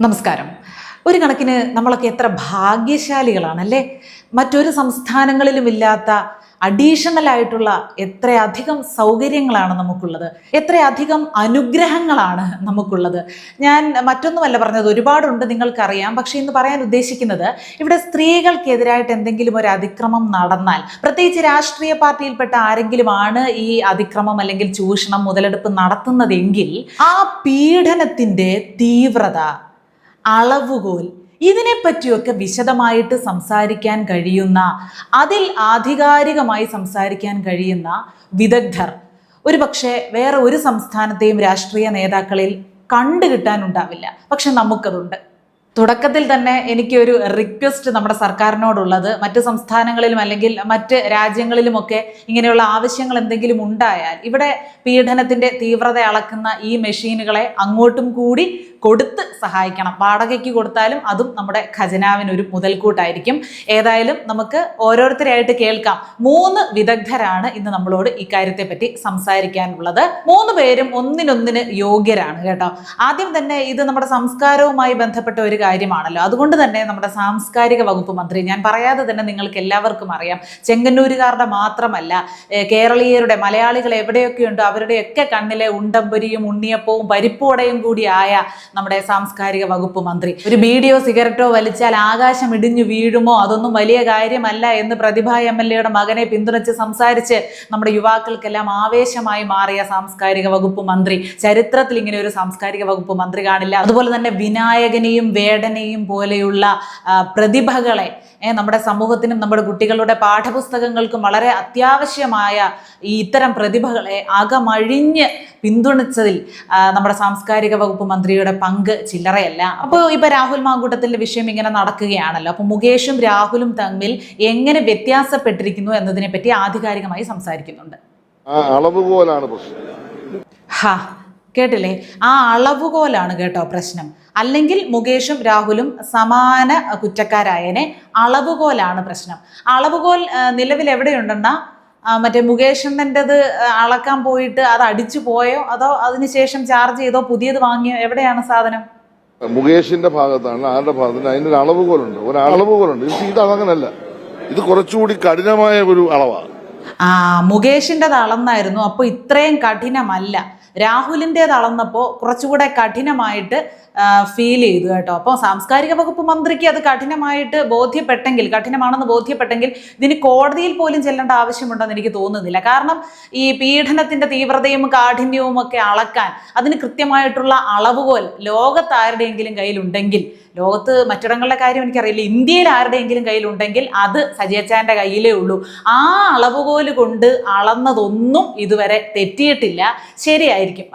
നമസ്കാരം. ഒരു കണക്കിന് നമ്മളൊക്കെ എത്ര ഭാഗ്യശാലികളാണ് അല്ലേ മറ്റൊരു സംസ്ഥാനങ്ങളിലും ഇല്ലാത്ത അഡീഷണൽ ആയിട്ടുള്ള എത്രയധികം സൗകര്യങ്ങളാണ് നമുക്കുള്ളത്? എത്രയധികം അനുഗ്രഹങ്ങളാണ് നമുക്കുള്ളത്? ഞാൻ മറ്റൊന്നുമല്ല പറഞ്ഞത് ഒരുപാടുണ്ട് നിങ്ങൾക്കറിയാം. പക്ഷേ ഇന്ന് പറയാൻ ഉദ്ദേശിക്കുന്നത് ഇവിടെ സ്ത്രീകൾക്കെതിരായിട്ട് എന്തെങ്കിലും ഒരു അതിക്രമം നടന്നാൽ പ്രത്യേകിച്ച് രാഷ്ട്രീയ പാർട്ടിയിൽപ്പെട്ട ആരെങ്കിലും ആണ് ഈ അതിക്രമം അല്ലെങ്കിൽ ചൂഷണം മുതലെടുപ്പ് നടത്തുന്നതെങ്കിൽ ആ പീഡനത്തിന്റെ തീവ്രത അളവുകോൽ. ഇതിനെപ്പറ്റിയൊക്കെ വിശദമായിട്ട് സംസാരിക്കാൻ കഴിയുന്ന അതിൽ ആധികാരികമായി സംസാരിക്കാൻ കഴിയുന്ന വിദഗ്ധർ. ഒരുപക്ഷെ വേറെ ഒരു സംസ്ഥാനത്തെയും രാഷ്ട്രീയ നേതാക്കളിൽ കണ്ടുകിട്ടാനുണ്ടാവില്ല പക്ഷെ നമുക്കതുണ്ട്. തുടക്കത്തിൽ തന്നെ എനിക്കൊരു റിക്വസ്റ്റ് നമ്മുടെ സർക്കാരിനോടുള്ളത്. മറ്റ് സംസ്ഥാനങ്ങളിലും അല്ലെങ്കിൽ മറ്റ് രാജ്യങ്ങളിലുമൊക്കെ ഇങ്ങനെയുള്ള ആവശ്യങ്ങൾ എന്തെങ്കിലും ഉണ്ടായാൽ ഇവിടെ പീഡനത്തിന്റെ തീവ്രത അളക്കുന്ന ഈ മെഷീനുകളെ അങ്ങോട്ടും കൂടി കൊടുത്ത് സഹായിക്കണം. വാടകയ്ക്ക് കൊടുത്താലും അതും നമ്മുടെ ഖജനാവിനൊരു മുതൽക്കൂട്ടായിരിക്കും. ഏതായാലും നമുക്ക് ഓരോരുത്തരെയായിട്ട് കേൾക്കാം. മൂന്ന് വിദഗ്ധരാണ് ഇന്ന് നമ്മളോട് ഇക്കാര്യത്തെ പറ്റി സംസാരിക്കാനുള്ളത്. മൂന്ന് പേരും ഒന്നിനൊന്നിന് യോഗ്യരാണ് കേട്ടോ. ആദ്യം തന്നെ ഇത് നമ്മുടെ സംസ്കാരവുമായി ബന്ധപ്പെട്ട ഒരു കാര്യമാണല്ലോ. അതുകൊണ്ട് തന്നെ നമ്മുടെ സാംസ്കാരിക വകുപ്പ് മന്ത്രി ഞാൻ പറയാതെ തന്നെ നിങ്ങൾക്ക് എല്ലാവർക്കും അറിയാം ചെങ്ങന്നൂരുകാരുടെ മാത്രമല്ല കേരളീയരുടെ മലയാളികൾ എവിടെയൊക്കെയുണ്ടോ അവരുടെയൊക്കെ കണ്ണിലെ ഉണ്ടമ്പരിയും ഉണ്ണിയപ്പവും പരിപ്പോടയും കൂടിയായ നമ്മുടെ സാംസ്കാരിക വകുപ്പ് മന്ത്രി. ഒരു ബീഡിയോ സിഗരറ്റോ വലിച്ചാൽ ആകാശം ഇടിഞ്ഞു വീഴുമോ? അതൊന്നും വലിയ കാര്യമല്ല എന്ന് പ്രതിഭ എം എൽ എയുടെ മകനെ പിന്തുണച്ച് സംസാരിച്ച് നമ്മുടെ യുവാക്കൾക്കെല്ലാം ആവേശമായി മാറിയ സാംസ്കാരിക വകുപ്പ് മന്ത്രി. ചരിത്രത്തിൽ ഇങ്ങനെ ഒരു സാംസ്കാരിക വകുപ്പ് മന്ത്രി കാണില്ല. അതുപോലെ തന്നെ വിനായകനെയും വേടനെയും പോലെയുള്ള പ്രതിഭകളെ നമ്മുടെ സമൂഹത്തിനും നമ്മുടെ കുട്ടികളുടെ പാഠപുസ്തകങ്ങൾക്കും വളരെ അത്യാവശ്യമായ ഈ ഇത്തരം പ്രതിഭകളെ അകമഴിഞ്ഞ് പിന്തുണച്ചതിൽ നമ്മുടെ സാംസ്കാരിക വകുപ്പ് മന്ത്രിയുടെ പങ്ക് ചില്ലറയല്ല. അപ്പോൾ ഇപ്പൊ രാഹുൽ മാങ്കൂട്ടത്തിന്റെ വിഷയം ഇങ്ങനെ നടക്കുകയാണല്ലോ. അപ്പൊ മുകേഷും രാഹുലും തമ്മിൽ എങ്ങനെ വ്യത്യാസപ്പെട്ടിരിക്കുന്നു എന്നതിനെ പറ്റി ആധികാരികമായി സംസാരിക്കുന്നുണ്ട്. അളവ് പ്രശ്നം. ഹാ കേട്ടില്ലേ? ആ അളവുകോലാണ് കേട്ടോ പ്രശ്നം. അല്ലെങ്കിൽ മുകേഷും രാഹുലും സമാന കുറ്റക്കാരായനെ അളവുകോലാണ് പ്രശ്നം. അളവുകോൽ നിലവിൽ എവിടെയുണ്ടെന്നാ? മറ്റേ മുകേഷണ്ണന്റെത് അളക്കാൻ പോയിട്ട് അത് അടിച്ചു പോയോ? അതോ അതിനുശേഷം ചാർജ് ചെയ്തോ? പുതിയത് വാങ്ങിയോ? എവിടെയാണ് സാധനം? മുകേഷിന്റെ ഭാഗത്താണ് ആരുടെ ഭാഗത്താണ്? അതിന്റെ ഒരു അളവുകോലുണ്ട്. ഒരു അളവുകോലുണ്ട് ഇത് ഇത് അതങ്ങനല്ല. ഇത് കുറച്ചുകൂടി കഠിനമായ ഒരു അളവാണ് ആ മുകേഷിന്റെത് തളന്നായിരുന്നു അപ്പോൾ ഇത്രയും കഠിനമല്ല. രാഹുലിന്റെ അളന്നപ്പോൾ കുറച്ചുകൂടെ കഠിനമായിട്ട് ഫീൽ ചെയ്തു കേട്ടോ. അപ്പോൾ സാംസ്കാരിക വകുപ്പ് മന്ത്രിക്ക് അത് കഠിനമായിട്ട് ബോധ്യപ്പെട്ടെങ്കിൽ കഠിനമാണെന്ന് ബോധ്യപ്പെട്ടെങ്കിൽ ഇതിന് കോടതിയിൽ പോലും ചെല്ലേണ്ട ആവശ്യമുണ്ടെന്ന് എനിക്ക് തോന്നുന്നില്ല. കാരണം ഈ പീഡനത്തിന്റെ തീവ്രതയും കാഠിന്യവും ഒക്കെ അളക്കാൻ അതിന് കൃത്യമായിട്ടുള്ള അളവുകോൽ ലോകത്താരുടെയെങ്കിലും കയ്യിലുണ്ടെങ്കിൽ ലോകത്ത് മറ്റിടങ്ങളുടെ കാര്യം എനിക്കറിയില്ല. ഇന്ത്യയിൽ ആരുടെയെങ്കിലും കയ്യിലുണ്ടെങ്കിൽ അത് സജിയച്ചാന്റെ കയ്യിലേ ഉള്ളൂ. ആ അളവുകോൽ കൊണ്ട് അളന്നതൊന്നും ഇതുവരെ തെറ്റിയിട്ടില്ല. ശരിയായിരിക്കും.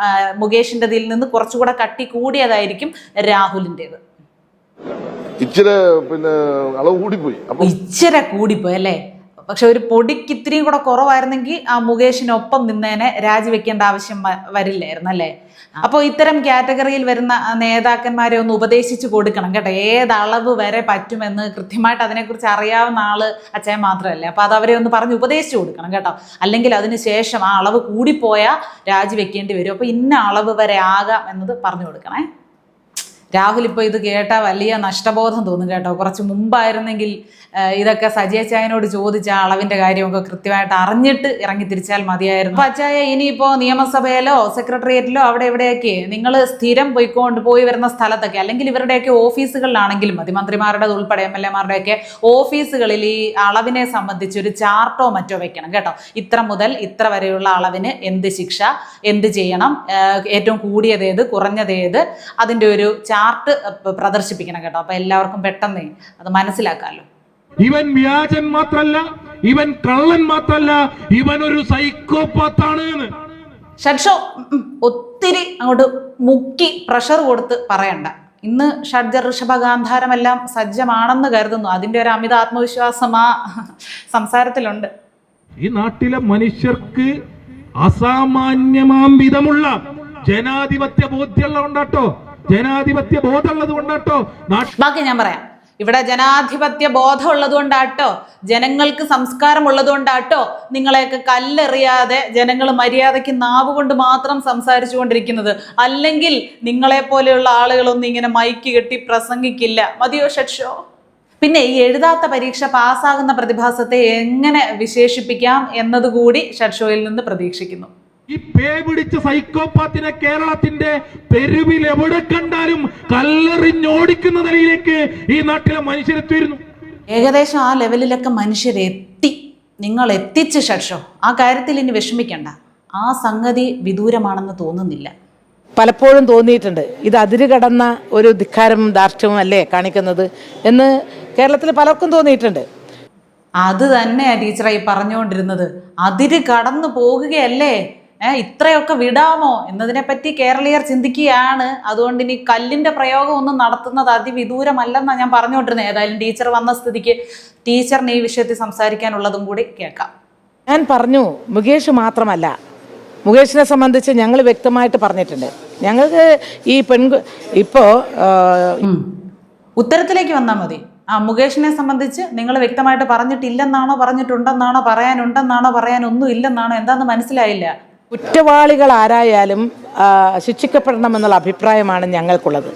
മുകേഷിന്റെ മുകേഷിന്റെതിൽ നിന്ന് കുറച്ചുകൂടെ കട്ടി കൂടിയതായിരിക്കും രാഹുലിന്റെത്. ഇച്ചിരി പിന്നെ അളവ് കൂടിപ്പോയി. ഇച്ചിരി കൂടിപ്പോയി അല്ലേ? പക്ഷെ ഒരു പൊടിക്ക് ഇത്രയും കൂടെ കുറവായിരുന്നെങ്കിൽ ആ മുകേഷിനൊപ്പം നിന്നേനെ രാജിവെക്കേണ്ട ആവശ്യം വരില്ലായിരുന്നു അല്ലേ? അപ്പോൾ ഇത്തരം കാറ്റഗറിയിൽ വരുന്ന നേതാക്കന്മാരെ ഒന്ന് ഉപദേശിച്ചു കൊടുക്കണം കേട്ടോ. ഏത് അളവ് വരെ പറ്റുമെന്ന് കൃത്യമായിട്ട് അതിനെക്കുറിച്ച് അറിയാവുന്ന ആൾ അച്ഛൻ മാത്രമല്ലേ? അപ്പോൾ അത് അവരെ ഒന്ന് പറഞ്ഞ് ഉപദേശിച്ചു കൊടുക്കണം കേട്ടോ. അല്ലെങ്കിൽ അതിന് ശേഷം ആ അളവ് കൂടിപ്പോയാൽ രാജിവെക്കേണ്ടി വരും. അപ്പോൾ ഇന്ന അളവ് വരെ ആകാം എന്നത് പറഞ്ഞു കൊടുക്കണേ. രാഹുൽ ഇപ്പോൾ ഇത് കേട്ട വലിയ നഷ്ടബോധം തോന്നും കേട്ടോ. കുറച്ച് മുമ്പായിരുന്നെങ്കിൽ ഇതൊക്കെ സജിയച്ചായനോട് ചോദിച്ച അളവിന്റെ കാര്യമൊക്കെ കൃത്യമായിട്ട് അറിഞ്ഞിട്ട് ഇറങ്ങി തിരിച്ചാൽ മതിയായിരുന്നു. അപ്പൊ അച്ചായ ഇനിയിപ്പോ നിയമസഭയിലോ സെക്രട്ടേറിയറ്റിലോ അവിടെ എവിടെയൊക്കെ നിങ്ങൾ സ്ഥിരം പോയിക്കൊണ്ട് പോയി വരുന്ന സ്ഥലത്തൊക്കെ അല്ലെങ്കിൽ ഇവരുടെയൊക്കെ ഓഫീസുകളിലാണെങ്കിലും മതി മന്ത്രിമാരുടെ ഉൾപ്പെടെ എം എൽ എമാരുടെയൊക്കെ ഓഫീസുകളിൽ ഈ അളവിനെ സംബന്ധിച്ച് ഒരു ചാർട്ടോ മറ്റോ വെക്കണം കേട്ടോ. ഇത്ര മുതൽ ഇത്ര വരെയുള്ള അളവിന് എന്ത് ശിക്ഷ എന്ത് ചെയ്യണം ഏറ്റവും കൂടിയതേത് കുറഞ്ഞതേത് അതിന്റെ ഒരു ചാർട്ട് പ്രദർശിപ്പിക്കണം കേട്ടോ. അപ്പൊ എല്ലാവർക്കും പെട്ടെന്ന് അത് മനസ്സിലാക്കാമല്ലോ ഇവൻ വ്യാജൻ മാത്രല്ല ഇവൻ കള്ളൻ മാത്രല്ല ഇവൻ ഒരു സൈക്കോപാത്താണ് ഷഡ്ഷോ ഒത്തിരി അങ്ങോട്ട് മുക്കി പ്രഷർ കൊടുത്ത് പറയണ്ട. ഇന്ന് ഷഡ്ജ ഋഷഭ ഗാന്ധാരമെല്ലാം സജ്ജമാണെന്ന് കരുതുന്നു. അതിന്റെ ഒരു അമിത ആത്മവിശ്വാസം ആ സംസാരത്തിലുണ്ട്. ഈ നാട്ടിലെ മനുഷ്യർക്ക് അസാമാന്യമാം വിധമുള്ള ജനാധിപത്യ ബോധ്യമുള്ള കൊണ്ടാട്ടോ. ജനാധിപത്യ ബോധമുള്ളത് കൊണ്ടാട്ടോ ബാക്കി ഞാൻ പറയാം. ഇവിടെ ജനാധിപത്യ ബോധം ഉള്ളതുകൊണ്ടാട്ടോ ജനങ്ങൾക്ക് സംസ്കാരം ഉള്ളതുകൊണ്ടാട്ടോ നിങ്ങളെയൊക്കെ കല്ലെറിയാതെ ജനങ്ങൾ മര്യാദയ്ക്ക് നാവ് കൊണ്ട് മാത്രം സംസാരിച്ചു കൊണ്ടിരിക്കുന്നത്. അല്ലെങ്കിൽ നിങ്ങളെ പോലെയുള്ള ആളുകളൊന്നും ഇങ്ങനെ മൈക്ക് കെട്ടി പ്രസംഗിക്കില്ല. മതിയോ ഷഡ്ഷോ പിന്നെ ഈ എഴുതാത്ത പരീക്ഷ പാസ്സാകുന്ന പ്രതിഭാസത്തെ എങ്ങനെ വിശേഷിപ്പിക്കാം എന്നതുകൂടി ഷഡ്ഷോയിൽ നിന്ന് പ്രതീക്ഷിക്കുന്നു. ഈ പേ പിടിച്ച സൈക്കോപാത്തിനെ കേരളത്തിന്റെ തെരുവിൽ എവിടെ കണ്ടാലും കല്ലെറിഞ്ഞോടിക്കുന്ന നിലയിലേക്ക് ഈ നാട്ടിലെ മനുഷ്യരെത്തിയിരുന്നു ഏകദേശം ആ ലെവലിലൊക്കെ മനുഷ്യരെത്തി നിങ്ങൾ എത്തിച്ച് ഷഡ്ഷോ ആ കാര്യത്തിൽ ഇനി വിഷമിക്കണ്ട. ആ സംഗതി വിദൂരമാണെന്ന് തോന്നുന്നില്ല. പലപ്പോഴും തോന്നിയിട്ടുണ്ട്. ഇത് അതിര് കടന്ന ഒരു ധിക്കാരവും ദാർഷ്ട്യവും അല്ലേ കാണിക്കുന്നത് എന്ന് കേരളത്തിൽ പലർക്കും തോന്നിയിട്ടുണ്ട്. അത് തന്നെയാ ടീച്ചറെ ഈ പറഞ്ഞുകൊണ്ടിരുന്നത്. അതിര് കടന്നു പോകുകയല്ലേ? ഇത്രയൊക്കെ വിടാമോ? എന്നതിനെപ്പറ്റി കേരളീയർ ചിന്തിക്കുകയാണ്. അതുകൊണ്ട് ഇനി കല്ലിന്റെ പ്രയോഗം ഒന്നും നടത്തുന്നത് അതിവിദൂരമല്ലെന്നാണ് ഞാൻ പറഞ്ഞുകൊണ്ടിരുന്നത്. ഏതായാലും ടീച്ചർ വന്ന സ്ഥിതിക്ക് ടീച്ചറിന് ഈ വിഷയത്തിൽ സംസാരിക്കാനുള്ളതും കൂടി കേൾക്കാം. ഞാൻ പറഞ്ഞു മുകേഷ് മാത്രമല്ല. മുകേഷിനെ സംബന്ധിച്ച് ഞങ്ങൾ വ്യക്തമായിട്ട് പറഞ്ഞിട്ടുണ്ട്. ഞങ്ങൾക്ക് ഈ പെൺകു ഇപ്പോ ഉത്തരത്തിലേക്ക് വന്നാൽ മതി. ആ മുകേഷിനെ സംബന്ധിച്ച് നിങ്ങൾ വ്യക്തമായിട്ട് പറഞ്ഞിട്ടില്ലെന്നാണോ പറഞ്ഞിട്ടുണ്ടെന്നാണോ പറയാനുണ്ടെന്നാണോ പറയാനൊന്നും ഇല്ലെന്നാണോ എന്താന്ന് മനസ്സിലായില്ല. കുറ്റവാളികൾ ആരായാലും ശിക്ഷിക്കപ്പെടണമെന്നുള്ള അഭിപ്രായമാണ് ഞങ്ങൾക്കുള്ളത്.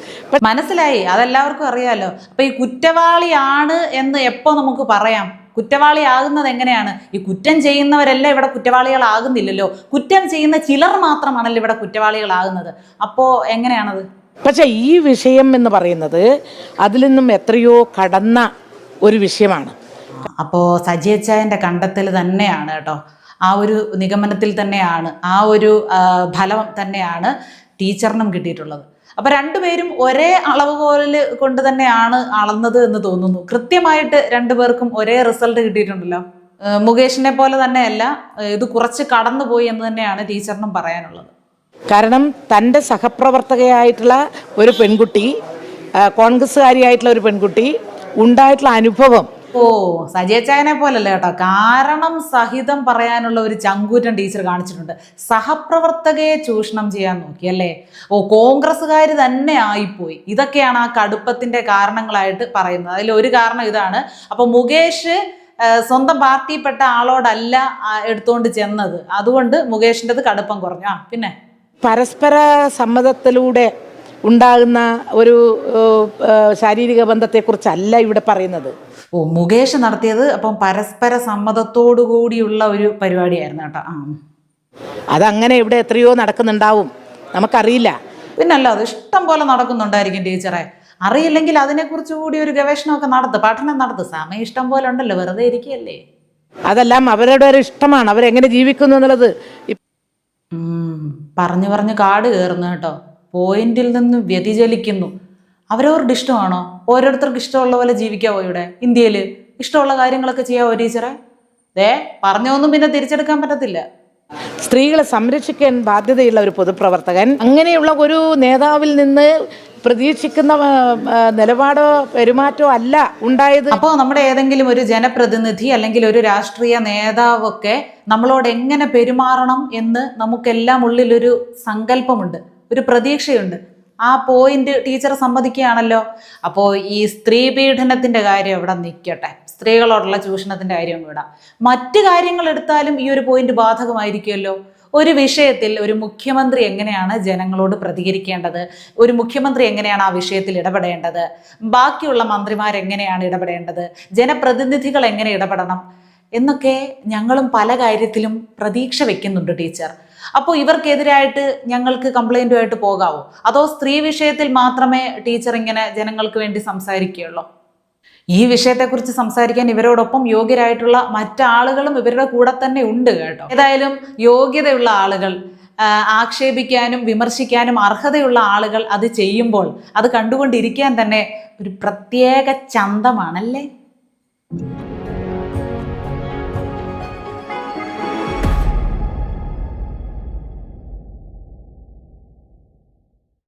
മനസ്സിലായി? അതെല്ലാവർക്കും അറിയാലോ. അപ്പൊ ഈ കുറ്റവാളിയാണ് എന്ന് എപ്പോ നമുക്ക് പറയാം? കുറ്റവാളിയാകുന്നത് എങ്ങനെയാണ് ഈ കുറ്റം ചെയ്യുന്നവരെല്ലാം ഇവിടെ കുറ്റവാളികളാകുന്നില്ലല്ലോ. കുറ്റം ചെയ്യുന്ന ചിലർ മാത്രമാണല്ലോ ഇവിടെ കുറ്റവാളികളാകുന്നത്. അപ്പോ എങ്ങനെയാണത്? പക്ഷേ ഈ വിഷയം എന്ന് പറയുന്നത് അതിൽ നിന്നും എത്രയോ കടന്ന ഒരു വിഷയമാണ്. അപ്പോൾ സജിയച്ചായന്റെ കണ്ടെത്തൽ തന്നെയാണ് കേട്ടോ. ആ ഒരു നിഗമനത്തിൽ തന്നെയാണ് ആ ഒരു ഫലം തന്നെയാണ് ടീച്ചറിനും കിട്ടിയിട്ടുള്ളത്. അപ്പോൾ രണ്ടുപേരും ഒരേ അളവുകോലിൽ കൊണ്ട് തന്നെയാണ് അളന്നത് എന്ന് തോന്നുന്നു. കൃത്യമായിട്ട് രണ്ടുപേർക്കും ഒരേ റിസൾട്ട് കിട്ടിയിട്ടുണ്ടല്ലോ. മുകേഷിനെ പോലെ തന്നെയല്ല ഇത് കുറച്ച് കടന്നുപോയി എന്ന് തന്നെയാണ് ടീച്ചറിനും പറയാനുള്ളത്. കാരണം തന്റെ സഹപ്രവർത്തകയായിട്ടുള്ള ഒരു പെൺകുട്ടി കോൺഗ്രസ്സുകാരിയായിട്ടുള്ള ഒരു പെൺകുട്ടി ഉണ്ടായിട്ടുള്ള അനുഭവം ഓ സജയച്ചായനെ പോലല്ല കേട്ടോ. കാരണം സഹിതം പറയാനുള്ള ഒരു ചങ്കൂറ്റം ടീച്ചർ കാണിച്ചിട്ടുണ്ട്. സഹപ്രവർത്തകയെ ചൂഷണം ചെയ്യാൻ നോക്കി അല്ലേ ഓ കോൺഗ്രസ്സുകാർ തന്നെ ആയിപ്പോയി. ഇതൊക്കെയാണ് ആ കടുപ്പത്തിന്റെ കാരണങ്ങളായിട്ട് പറയുന്നത്. അതിൽ ഒരു കാരണം ഇതാണ്. അപ്പൊ മുകേഷ് സ്വന്തം പാർട്ടിയിൽപ്പെട്ട ആളോടല്ല എടുത്തുകൊണ്ട് ചെന്നത്. അതുകൊണ്ട് മുകേഷിന്റെത് കടുപ്പം കുറഞ്ഞു. ആ പിന്നെ? പരസ്പര സമ്മതത്തിലൂടെ ഉണ്ടാകുന്ന ഒരു ശാരീരിക ബന്ധത്തെക്കുറിച്ചല്ല ഇവിടെ പറയുന്നത്. ഓ മുകേഷ് നടത്തിയത് അപ്പം പരസ്പര സമ്മതത്തോടു കൂടിയുള്ള ഒരു പരിപാടിയായിരുന്നു കേട്ടോ. ആ. അതങ്ങനെ ഇവിടെ എത്രയോ നടക്കുന്നുണ്ടാവും. നമുക്കറിയില്ല. പിന്നല്ല അത് ഇഷ്ടം പോലെ നടക്കുന്നുണ്ടായിരിക്കും ടീച്ചറെ. അറിയില്ലെങ്കിൽ അതിനെക്കുറിച്ച് കൂടി ഒരു ഗവേഷണമൊക്കെ നടത്ത് പഠനം നടത്ത്. സമയം ഇഷ്ടം പോലെ ഉണ്ടല്ലോ വെറുതെ ഇരിക്കുകയല്ലേ? അതെല്ലാം അവരുടെ ഒരു ഇഷ്ടമാണ്. അവരെങ്ങനെ ജീവിക്കുന്നു എന്നുള്ളത് പറഞ്ഞു പറഞ്ഞു കാട് കയറുന്നു കേട്ടോ. പോയിന്റിൽ നിന്ന് വ്യതിചലിക്കുന്നു. അവരവരുടെ ഇഷ്ടമാണോ? ഓരോരുത്തർക്ക് ഇഷ്ടമുള്ള പോലെ ജീവിക്കാവോ ഇവിടെ? ഇന്ത്യയിൽ ഇഷ്ടമുള്ള കാര്യങ്ങളൊക്കെ ചെയ്യാവോ ടീച്ചറെ? ദേ പറഞ്ഞൊന്നും പിന്നെ തിരിച്ചെടുക്കാൻ പറ്റത്തില്ല. സ്ത്രീകളെ സംരക്ഷിക്കാൻ ബാധ്യതയുള്ള ഒരു പൊതുപ്രവർത്തകൻ. അങ്ങനെയുള്ള ഒരു നേതാവിൽ നിന്ന് പ്രതീക്ഷിക്കുന്ന നിലപാടോ പെരുമാറ്റോ അല്ല ഉണ്ടായത്. അപ്പോൾ നമ്മുടെ ഏതെങ്കിലും ഒരു ജനപ്രതിനിധി അല്ലെങ്കിൽ ഒരു രാഷ്ട്രീയ നേതാവൊക്കെ നമ്മളോട് എങ്ങനെ പെരുമാറണം എന്ന് നമുക്കെല്ലാം ഉള്ളിലൊരു സങ്കല്പമുണ്ട്. ഒരു പ്രതീക്ഷയുണ്ട്. ആ പോയിന്റ് ടീച്ചർ സമ്മതിക്കുകയാണല്ലോ. അപ്പോൾ ഈ സ്ത്രീ പീഡനത്തിന്റെ കാര്യം ഇവിടെ നിൽക്കട്ടെ സ്ത്രീകളോടുള്ള ചൂഷണത്തിന്റെ കാര്യം ഇവിടെ. മറ്റു കാര്യങ്ങൾ എടുത്താലും ഈ ഒരു പോയിന്റ് ബാധകമായിരിക്കുമല്ലോ. ഒരു വിഷയത്തിൽ ഒരു മുഖ്യമന്ത്രി എങ്ങനെയാണ് ജനങ്ങളോട് പ്രതികരിക്കേണ്ടത്? ഒരു മുഖ്യമന്ത്രി എങ്ങനെയാണ് ആ വിഷയത്തിൽ ഇടപെടേണ്ടത്? ബാക്കിയുള്ള മന്ത്രിമാർ എങ്ങനെയാണ് ഇടപെടേണ്ടത്? ജനപ്രതിനിധികൾ എങ്ങനെ ഇടപെടണം? എന്നൊക്കെ ഞങ്ങളും പല കാര്യത്തിലും പ്രതീക്ഷ വെക്കുന്നുണ്ട് ടീച്ചർ. അപ്പോൾ ഇവർക്കെതിരായിട്ട് ഞങ്ങൾക്ക് കംപ്ലൈന്റുമായിട്ട് പോകാവോ? അതോ സ്ത്രീ വിഷയത്തിൽ മാത്രമേ ടീച്ചർ ഇങ്ങനെ ജനങ്ങൾക്ക് വേണ്ടി സംസാരിക്കുകയുള്ളൂ? ഈ വിഷയത്തെക്കുറിച്ച് സംസാരിക്കാൻ ഇവരോടൊപ്പം യോഗ്യരായിട്ടുള്ള മറ്റാളുകളും ഇവരുടെ കൂടെ തന്നെ ഉണ്ട് കേട്ടോ. ഏതായാലും യോഗ്യതയുള്ള ആളുകൾ ആക്ഷേപിക്കാനും വിമർശിക്കാനും അർഹതയുള്ള ആളുകൾ അത് ചെയ്യുമ്പോൾ അത് കണ്ടുകൊണ്ടിരിക്കാൻ തന്നെ ഒരു പ്രത്യേക ചന്തമാണല്ലേ?